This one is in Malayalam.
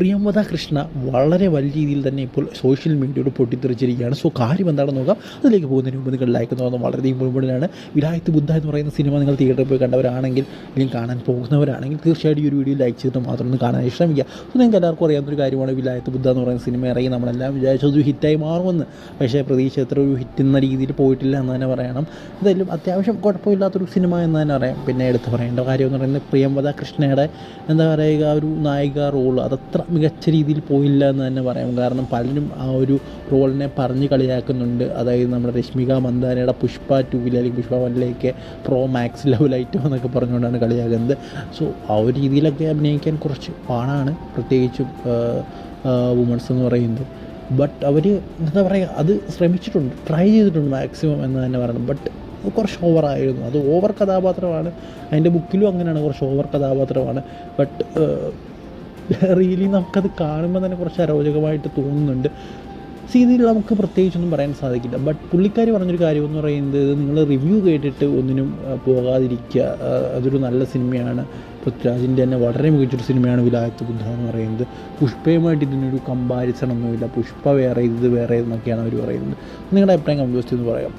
പ്രിയംവദ കൃഷ്ണ വളരെ വലിയ രീതിയിൽ തന്നെ ഇപ്പോൾ സോഷ്യൽ മീഡിയയോട് പൊട്ടിത്തെറിച്ചിരിക്കുകയാണ്. സോ കാര്യം എന്താണെന്ന് നോക്കാം. അതിലേക്ക് പോകുന്നതിന് മുമ്പ് നിങ്ങൾ ലൈക്ക് എന്ന് പറയുന്നത് വളരെയധികം മുഴുവനാണ് വിലായത്ത് ബുദ്ധ എന്ന് പറയുന്ന സിനിമ നിങ്ങൾ തിയേറ്ററിൽ പോയി കണ്ടവരാണെങ്കിൽ അല്ലെങ്കിൽ കാണാൻ പോകുന്നവരാണെങ്കിൽ തീർച്ചയായിട്ടും ഈ ഒരു വീഡിയോ ലൈക്ക് ചെയ്തിട്ട് മാത്രം ഒന്ന് കാണാൻ ശ്രമിക്കുക. സോ നിങ്ങൾക്ക് എല്ലാവർക്കും അറിയാവുന്ന ഒരു കാര്യമാണ് വിലായത്ത് ബുദ്ധ എന്ന് പറയുന്ന സിനിമ ഇറങ്ങി നമ്മളെല്ലാം വിചാരിച്ചത് ഒരു ഹിറ്റായി മാറുമെന്ന്. പക്ഷേ പ്രതീക്ഷ എത്ര ഒരു ഹിറ്റ് എന്ന രീതിയിൽ പോയിട്ടില്ല എന്ന് തന്നെ പറയണം. എന്തായാലും അത്യാവശ്യം കുഴപ്പമില്ലാത്തൊരു സിനിമ എന്ന് തന്നെ പറയാം. പിന്നെ എടുത്ത് പറയേണ്ട കാര്യം എന്ന് പറയുന്നത് പ്രിയംവദ കൃഷ്ണയുടെ എന്താ പറയുക ഒരു നായിക റോൾ അതത്ര മികച്ച രീതിയിൽ പോയില്ല എന്ന് തന്നെ പറയാം. കാരണം പലരും ആ ഒരു റോളിനെ പറഞ്ഞ് കളിയാക്കുന്നുണ്ട്. അതായത് നമ്മുടെ രശ്മിക മന്ദാനയുടെ പുഷ്പ ടൂവിൽ അല്ലെങ്കിൽ പുഷ്പ വണ്ണിലേക്ക് പ്രോ മാക്സ് ലെവലായിട്ടോ എന്നൊക്കെ പറഞ്ഞുകൊണ്ടാണ് കളിയാക്കുന്നത് സോ ആ ഒരു രീതിയിലൊക്കെ അഭിനയിക്കാൻ കുറച്ച് പാടാണ് പ്രത്യേകിച്ചും വുമൺസ് എന്ന് പറയുന്നത്. ബട്ട് അവർ എന്താ പറയുക അത് ശ്രമിച്ചിട്ടുണ്ട്. ട്രൈ ചെയ്തിട്ടുണ്ട് മാക്സിമം എന്ന് തന്നെ പറയണം. ബട്ട് കുറച്ച് ഓവറായിരുന്നു അത് ഓവർ കഥാപാത്രമാണ്. അതിന്റെ ബുക്കിലും അങ്ങനെയാണ്. കുറച്ച് ഓവർ കഥാപാത്രമാണ്. ബട്ട് റിയലി നമുക്കത് കാണുമ്പോൾ തന്നെ കുറച്ച് അരോചകമായിട്ട് തോന്നുന്നുണ്ട്. സി നമുക്ക് പ്രത്യേകിച്ചൊന്നും പറയാൻ സാധിക്കില്ല. ബട്ട് പുള്ളിക്കാരി പറഞ്ഞൊരു കാര്യം എന്ന് പറയുന്നത് നിങ്ങൾ റിവ്യൂ കേട്ടിട്ട് ഒന്നിനും പോകാതിരിക്കുക. അതൊരു നല്ല സിനിമയാണ്. പൃഥ്വിരാജിന്റെ തന്നെ വളരെ മികച്ചൊരു സിനിമയാണ് വിലായത്ത് ബുദ്ധ എന്ന് പറയുന്നത്. പുഷ്പയുമായിട്ട് ഇതിനൊരു കമ്പാരിസൺ ഒന്നുമില്ല. പുഷ്പ വേറെ ഇത് വേറെ എന്നൊക്കെയാണ് അവർ പറയുന്നത്. നിങ്ങളുടെ അഭിപ്രായം കമ്പോസ്റ്റ് എന്ന് പറയാം.